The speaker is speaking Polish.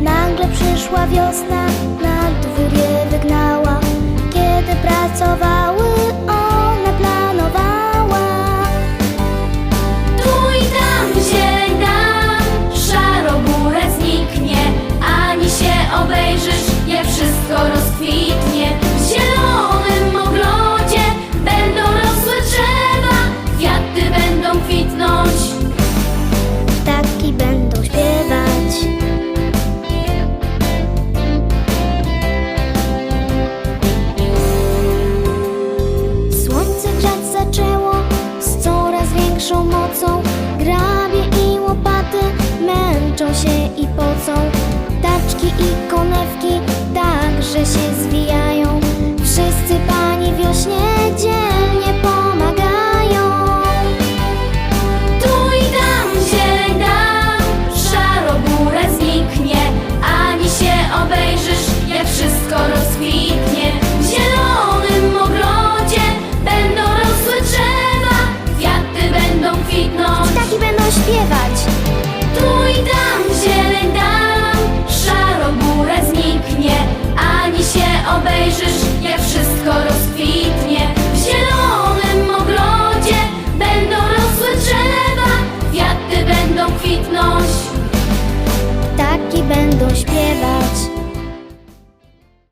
Nagle przyszła wiosna, na nadwórje wygnała. Kiedy pracowały, ona planowała. Tu i tam się dam, szarobure zniknie Ani się obejrzysz, jak wszystko rozkwitnie. 嬉。będą śpiewać.